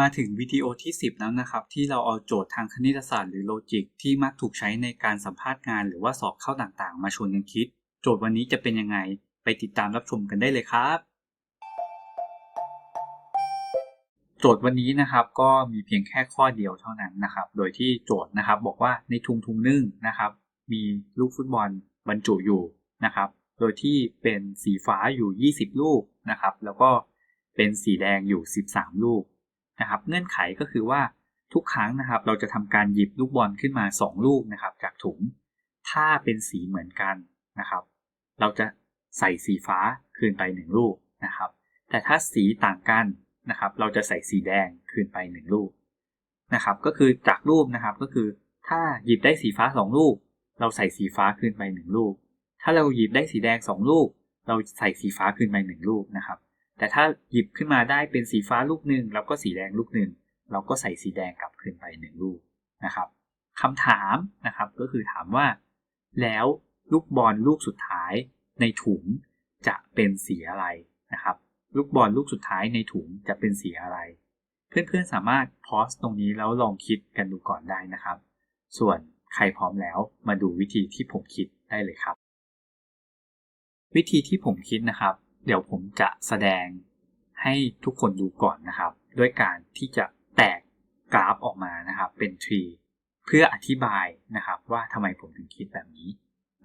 มาถึงวิดีโอที่ 10 แล้วนะครับ ที่เราเอาโจทย์ทางคณิตศาสตร์หรือโลจิกที่มักถูกใช้ในการสัมภาษณ์งานหรือว่าสอบเข้าต่างๆ มาชวนกันคิด โจทย์วันนี้จะเป็นยังไง ไปติดตามรับชมกันได้เลยครับ โจทย์วันนี้นะครับก็มีเพียงแค่ข้อเดียวเท่านั้นนะครับ โดยที่โจทย์นะครับบอกว่าในทุงทุงนึ่งนะครับ มีลูกฟุตบอลบรรจุอยู่นะครับ โดยที่เป็นสีฟ้าอยู่ 20 ลูกนะครับ แล้วก็เป็นสีแดงอยู่ 13 ลูก นะครับ เงื่อนไขก็คือว่าทุกครั้งนะครับ เราจะทำการหยิบลูกบอลขึ้นมา 2 ลูกนะครับ จากถุง ถ้าเป็นสีเหมือนกันนะครับ เราจะใส่สีฟ้าคืนไป 1 ลูกนะครับ แต่ถ้าสีต่างกันนะครับ เราจะใส่สีแดงคืนไป 1 ลูกนะครับ ก็คือจากรูปนะครับก็คือถ้าหยิบได้สีฟ้า 2 ลูก เราใส่สีฟ้าคืนไป 1 ลูก ถ้าเราหยิบได้สีแดง 2 ลูก เราใส่สีฟ้าคืนไป 1 ลูกนะครับ แต่ถ้าหยิบขึ้นมาได้เป็นสีฟ้าลูกหนึ่งแล้วก็สีแดงลูกหนึ่งเราก็ใส่สีแดงกลับคืนไปหนึ่งลูกนะครับคำถามนะครับก็คือถามว่า แล้วลูกบอลลูกสุดท้ายในถุงจะเป็นสีอะไรนะครับ ลูกบอลลูกสุดท้ายในถุงจะเป็นสีอะไร เพื่อนๆสามารถพอสตรงนี้แล้วลองคิดกันดูก่อนได้นะครับ ส่วนใครพร้อมแล้วมาดูวิธีที่ผมคิดได้เลยครับ วิธีที่ผมคิดนะครับ เดี๋ยวผมจะแสดงให้ทุกคนดูก่อนนะครับ ด้วยการที่จะแตกกราฟออกมานะครับเป็นทรีเพื่ออธิบายนะครับว่าทำไมผมถึงคิดแบบนี้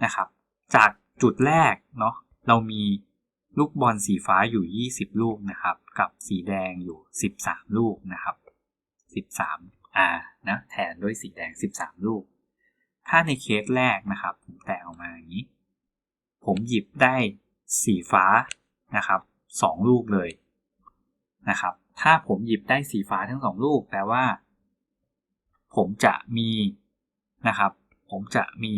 นะครับ จากจุดแรกเนาะเรามีลูกบอลสีฟ้าอยู่ 20 ลูกนะครับ กับสีแดงอยู่ 13 ลูกนะครับ 13 R นะแทนด้วยสีแดง 13 ลูก ถ้าในเคสแรกนะครับ ผมแตกออกมาอย่างนี้ ผมหยิบได้สีฟ้า นะครับสองลูกเลยนะครับ ถ้าผมหยิบได้สีฟ้าทั้งสองลูกแปลว่า ผมจะมีนะครับ ผมจะมี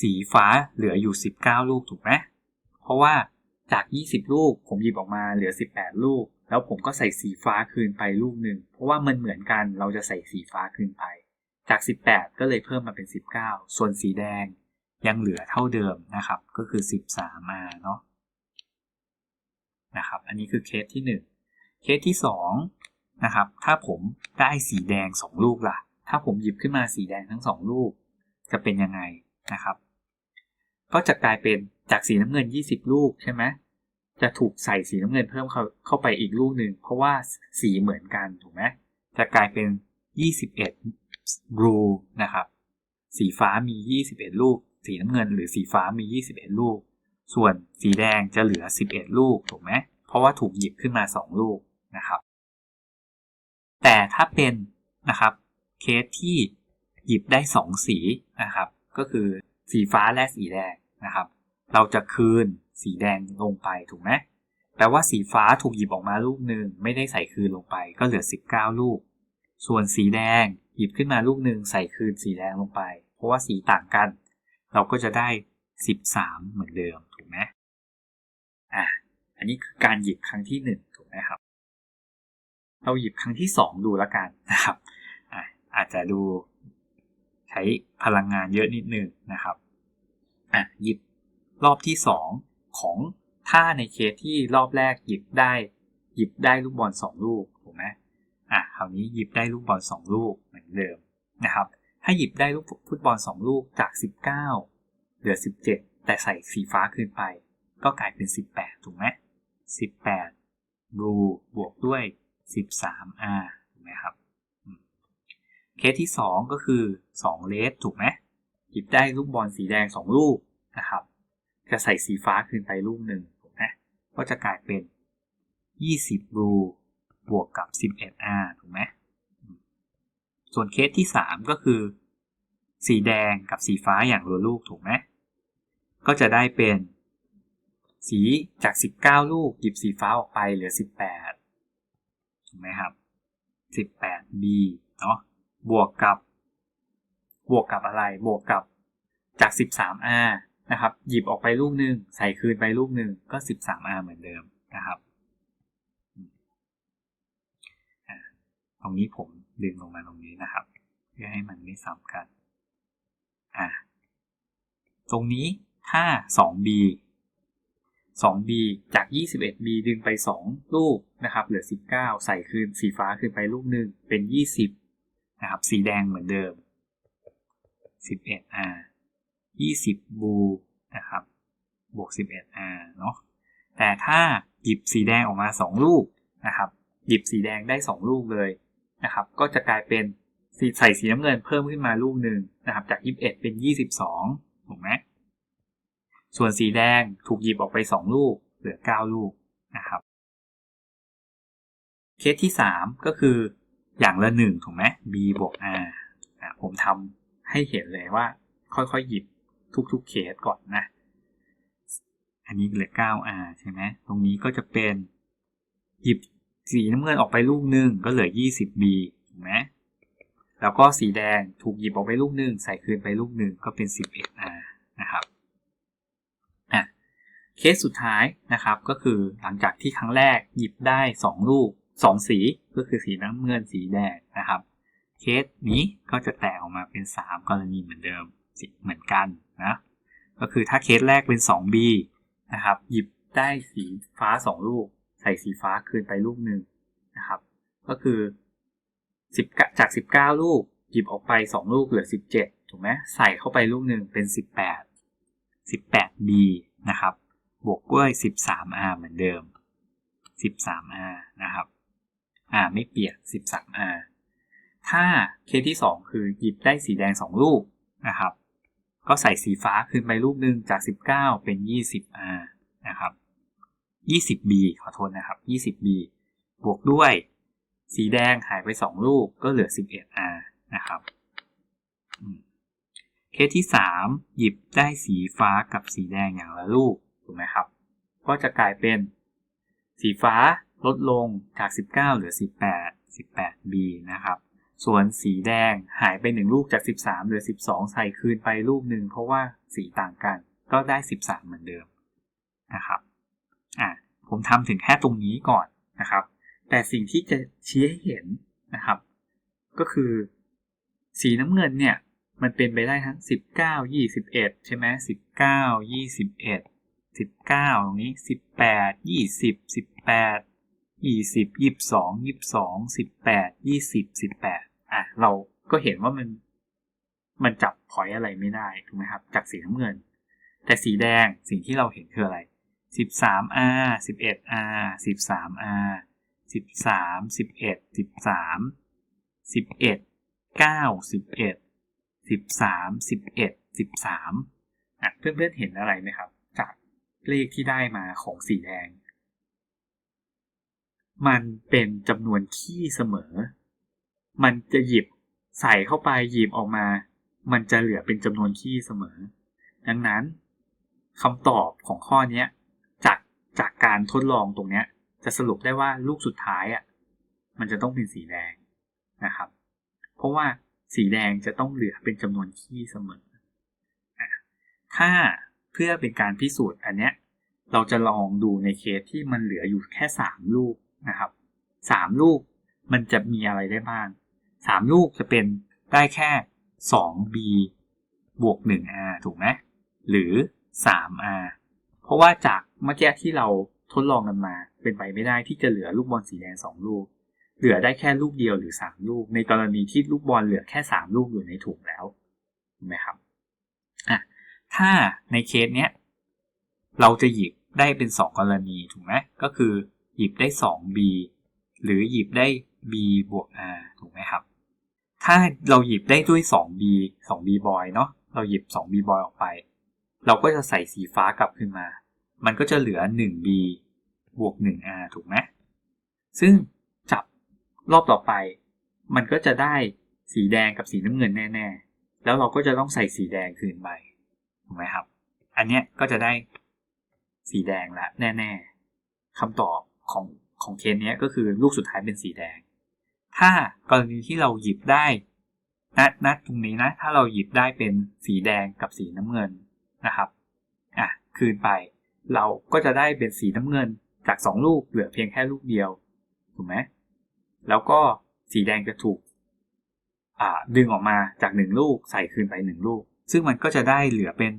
สีฟ้าเหลืออยู่ 19 ลูกถูกไหมเพราะว่าจาก 20 ลูก ผมหยิบออกมาเหลือ 18 ลูก แล้วผมก็ใส่สีฟ้าคืนไปลูกหนึ่งเพราะว่ามันเหมือนกันเราจะใส่สีฟ้าคืนไป จาก 18 ก็เลยเพิ่มมาเป็น 19 ส่วนสีแดงยังเหลือเท่าเดิมนะครับ ก็คือ 13มาเนาะ นะครับ อันนี้คือเคสที่ 1 เคสที่2นะครับ ถ้าผมได้สีแดง 2 ลูกล่ะ ถ้าผมหยิบขึ้นมาสีแดงทั้ง 2 ลูก จะเป็นยังไงนะครับ ก็จะกลายเป็นจากสีน้ำเงิน 20 ลูกใช่ไหมจะถูกใส่สีน้ำเงินเพิ่มเข้าเข้าไปอีกลูกหนึ่งเพราะว่าสีเหมือนกันถูกไหมจะกลายเป็น 21 blue นะครับ สีฟ้ามี 21 ลูก สีน้ำเงิน หรือสีฟ้ามี 21 ลูก ส่วนสีแดงจะเหลือ 11 ลูกถูกไหมเพราะว่าถูกหยิบขึ้นมา 2 ลูกนะครับ แต่ถ้าเป็นนะครับเคสที่หยิบได้ 2 สีนะครับ ก็คือสีฟ้าและสีแดงนะครับ เราจะคืนสีแดงลงไปถูกไหมแปลว่าสีฟ้าถูกหยิบออกมาลูกหนึ่งไม่ได้ใส่คืนลงไปก็เหลือ 19 ลูก ส่วนสีแดงหยิบขึ้นมาลูกหนึ่งใส่คืนสีแดงลงไป เพราะว่าสีต่างกัน เราก็จะได้ 13 เหมือนเดิมถูกไหมอะอันนี้คือการหยิบครั้งที่ 1 ถูกไหมครับ เราหยิบครั้งที่ 2 ดูแล้วกันนะครับอะอาจจะดูใช้พลังงานเยอะนิดนึงนะครับอะหยิบรอบที่ 2 ของถ้าในเคสที่รอบแรกหยิบได้ หยิบได้ลูกบอล2ลูกถูกไหมอะคราวนี้หยิบได้ลูกบอล2ลูกเหมือนเดิมนะครับ ถ้าหยิบได้ลูกฟุตบอล2ลูกจาก 19 เหลือ 17 แต่ใส่สีฟ้าขึ้นไป ก็กลายเป็น 18 ถูกไหม18 blue บวกด้วย 13 r ถูกไหมครับเคสที่ 2 ก็คือ2เลสถูกไหมหยิบได้ลูกบอลสีแดง 2 ลูกนะครับ จะใส่สีฟ้าขึ้นไปลูกหนึ่งถูกไหมก็จะกลายเป็น 20 blue บวกกับ 11 r ถูกไหมส่วนเคสที่ 3 ก็คือ สีแดงกับสีฟ้าอย่างรัวลูกถูกไหม ก็จะได้เป็น สีจาก 19 ลูกหยิบสีฟ้าออกไปเหลือ 18 ถูกไหมครับ 18b เนาะบวกกับบวกกับอะไรบวกกับจาก 13r นะครับ หยิบออกไปลูกหนึ่งใส่คืนไปลูกหนึ่งก็ 13r เหมือนเดิมนะครับตรงนี้ผมดึงลงมาตรงนี้นะครับ เพื่อให้มันไม่ซ้ำกัน อ่า ตรงนี้ ถ้า 2b 2b จาก 21b ดึงไป 2 ลูกนะครับ เหลือ 19 ใส่คืน สีฟ้าคืนไปลูกหนึ่งเป็น 20 นะครับ สีแดงเหมือนเดิม 11r 20 บูนะครับ บวก 11r เนาะ แต่ถ้าหยิบสีแดงออกมา 2 ลูกนะครับ หยิบสีแดงได้ 2 ลูกเลยนะครับ ก็จะกลายเป็นใส่สีน้ำเงินเพิ่มขึ้นมาลูกหนึ่งนะครับ จาก 21 เป็น 22 ถูกไหม ส่วนสีแดงถูกหยิบออกไป 2 ลูก เหลือ 9 ลูกนะครับ เคสที่ 3 ก็คืออย่างละ 1 ถูกไหม b บวก r นะผมทำให้เห็นเลยว่า ค่อยๆ หยิบทุกๆ เคสก่อนนะ อันนี้เหลือ 9r ใช่ไหม ตรงนี้ก็จะเป็นหยิบสีน้ำเงินออกไปลูกหนึ่งก็เหลือ 20b ถูกไหมแล้วก็สีแดงถูกหยิบออกไปลูกหนึ่งใส่คืนไปลูกหนึ่งก็เป็น 11r นะครับ อะ เคสสุดท้ายนะครับก็คือหลังจากที่ครั้งแรกหยิบได้ 2 ลูก 2 สีก็คือสีน้ำเงินสีแดงนะครับ เคสนี้ก็จะแตกออกมาเป็น 3 กรณีเหมือนเดิมเหมือนกันนะก็คือถ้าเคสแรกเป็น 2b นะครับหยิบได้สีฟ้า 2 ลูก ใส่สีฟ้าคืนไปลูกหนึ่งนะครับ ก็คือ10จาก 19 ลูก หยิบออกไป 2 ลูกเหลือ 17 ถูกไหมใส่เข้าไปลูกหนึ่งเป็น 18 18b นะครับ บวกด้วย 13r เหมือนเดิม 13r นะครับอ่าไม่เปลี่ยน 13r ถ้าเคสที่ 2 คือหยิบได้สีแดง 2 ลูกนะครับ ก็ใส่สีฟ้าคืนไปลูกหนึ่งจาก 19 เป็น 20r นะครับ 20b ขอโทษนะครับ 20b บวกด้วย สีแดงหายไป 2 ลูกก็เหลือ 11r นะครับเคสที่ 3 หยิบได้สีฟ้ากับสีแดงอย่างละลูก ถูกไหมครับ ก็จะกลายเป็นสีฟ้าลดลงจาก 19 เหลือ 18 18b นะครับ ส่วนสีแดงหายไป 1 ลูกจาก 13 เหลือ 12 ใส่คืนไปลูกหนึ่งเพราะว่าสีต่างกันก็ได้ 13 เหมือนเดิมนะครับอะผมทำถึงแค่ตรงนี้ก่อนนะครับ แต่สิ่งที่จะชี้ให้เห็นนะครับ ก็คือ สีน้ำเงินเนี่ย มันเป็นไปได้ทั้ง 19 21 ใช่ไหม19 21 สิบเก้าตรงนี้สิบแปดยี่สิบสิบแปดยี่สิบยี่สิบสองยี่สิบสองสิบแปดยี่สิบสิบแปดอะเราก็เห็นว่ามัน มันจับพอยอะไรไม่ได้ถูกไหมครับ จากสีน้ำเงิน แต่สีแดงสิ่งที่เราเห็นคืออะไรสิบสาม r 11R 13R 13 11 13ดสิบสามสิบเอ็ดเก้าสิบเอ็ดสิบสามสิบเอ็ดสิบสามอะเพื่อนเพื่อนเห็นอะไรไหมครับ เลขที่ได้มาของสีแดง มันเป็นจำนวนคี่เสมอ มันจะหยิบใส่เข้าไปหยิบออกมา มันจะเหลือเป็นจำนวนคี่เสมอ ดังนั้นคำตอบของข้อนี้จากจากการทดลองตรงนี้จะสรุปได้ว่าลูกสุดท้ายอะมันจะต้องเป็นสีแดงนะครับ เพราะว่าสีแดงจะต้องเหลือเป็นจำนวนคี่เสมอ ถ้า พื่อเป็นการพิสูจน์อันเนี้ยเราจะลองดูในเคสที่มันเหลืออยู่แค่ 3 ลูกนะครับ 3 ลูกมันจะมีอะไรได้บ้าง 3 ลูกจะเป็นได้แค่ 2b บวก 1r ถูกไหมหรือ 3r เพราะว่าจากเมื่อกี้ที่เราทดลองกันมา เป็นไปไม่ได้ที่จะเหลือลูกบอลสีแดง 2 ลูก เหลือได้แค่ลูกเดียวหรือ 3 ลูก ในกรณีที่ลูกบอลเหลือแค่ 3 ลูกอยู่ในถุงแล้วถูกไหมครับอะ ถ้าในเคสเนี้ยเราจะหยิบได้เป็น 2 กรณีถูกไหมก็คือหยิบได้ 2b หรือหยิบได้ b บวก r ถูกไหมครับ ถ้าเราหยิบได้ด้วย 2b 2b boy เนาะเราหยิบ 2b boy ออกไป เราก็จะใส่สีฟ้ากลับขึ้นมา มันก็จะเหลือ 1b บวก 1r ถูกไหมซึ่งจับรอบต่อไป มันก็จะได้สีแดงกับสีน้ำเงินแน่ ๆ แล้วเราก็จะต้องใส่สีแดงคืนไป ถูกไหมครับ อันเนี้ยก็จะได้สีแดงละแน่ ๆคำตอบของของเคสนี้ก็คือลูกสุดท้ายเป็นสีแดง ถ้ากรณีที่เราหยิบได้นัดนัดตรงนี้นะ ถ้าเราหยิบได้เป็นสีแดงกับสีน้ำเงินนะครับอะคืนไปเราก็จะได้เป็นสีน้ำเงินจาก 2 ลูกเหลือเพียงแค่ลูกเดียวถูกไหมแล้วก็สีแดงจะถูกอ่าดึงออกมาจาก 1 ลูกใส่คืนไป 1 ลูก ซึ่งมันก็จะได้เหลือเป็น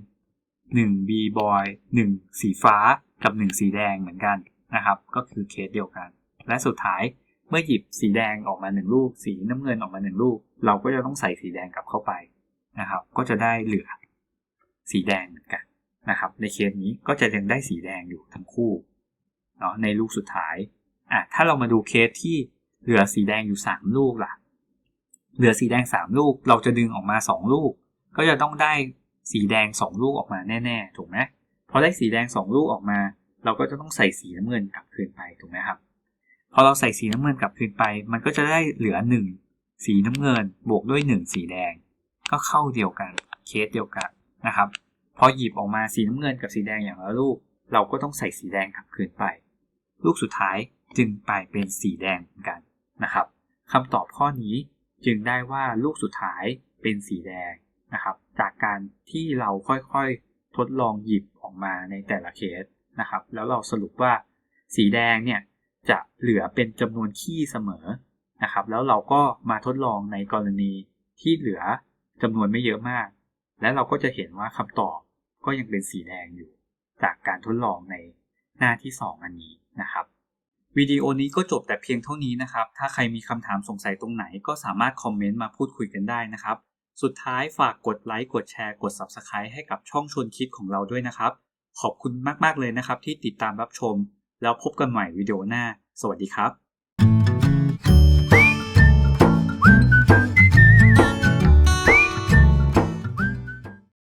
1 B boy 1 สีฟ้ากับ 1 สีแดงเหมือนกันนะครับ ก็คือเคสเดียวกัน และสุดท้ายเมื่อหยิบสีแดงออกมา 1 ลูก สีน้ำเงินออกมา 1 ลูก เราก็จะต้องใส่สีแดงกลับเข้าไปนะครับ ก็จะได้เหลือสีแดงเหมือนกันนะครับ ในเคสนี้ก็จะยังได้สีแดงอยู่ทั้งคู่เนาะในลูกสุดท้ายอะถ้าเรามาดูเคสที่เหลือสีแดงอยู่ 3 ลูกล่ะ เหลือสีแดง 3 ลูก เราจะดึงออกมา 2 ลูก ก็จะต้องได้สีแดง 2 ลูกออกมาแน่ ๆ ถูกไหมพอได้สีแดง 2 ลูกออกมา เราก็จะต้องใส่สีน้ำเงินกลับคืนไปถูกไหมครับ พอเราใส่สีน้ำเงินกลับคืนไป มันก็จะได้เหลือ 1 สีน้ำเงินบวกด้วย 1 สีแดง ก็เข้าเดียวกันเคสเดียวกันนะครับ พอหยิบออกมาสีน้ำเงินกับสีแดงอย่างละลูก เราก็ต้องใส่สีแดงกลับคืนไป ลูกสุดท้ายจึงไปเป็นสีแดงเหมือนกันนะครับคำตอบข้อนี้จึงได้ว่าลูกสุดท้ายเป็นสีแดง นะครับ จากการที่เราค่อยๆทดลองหยิบออกมาในแต่ละเคสนะครับ แล้วเราสรุปว่าสีแดงเนี่ยจะเหลือเป็นจำนวนขี้เสมอนะครับ แล้วเราก็มาทดลองในกรณีที่เหลือจำนวนไม่เยอะมาก และเราก็จะเห็นว่าคำตอบก็ยังเป็นสีแดงอยู่ จากการทดลองในหน้าที่ 2 อันนี้นะครับวิดีโอนี้ก็จบแต่เพียงเท่านี้นะครับ ถ้าใครมีคำถามสงสัยตรงไหนก็สามารถคอมเมนต์มาพูดคุยกันได้นะครับ สุดท้ายฝากกดไลค์กดแชร์กด Subscribe ให้กับช่องชวนคิดของเราด้วยนะครับ ขอบคุณมากๆเลยนะครับที่ติดตามรับชม แล้วพบกันใหม่วิดีโอหน้า สวัสดีครับ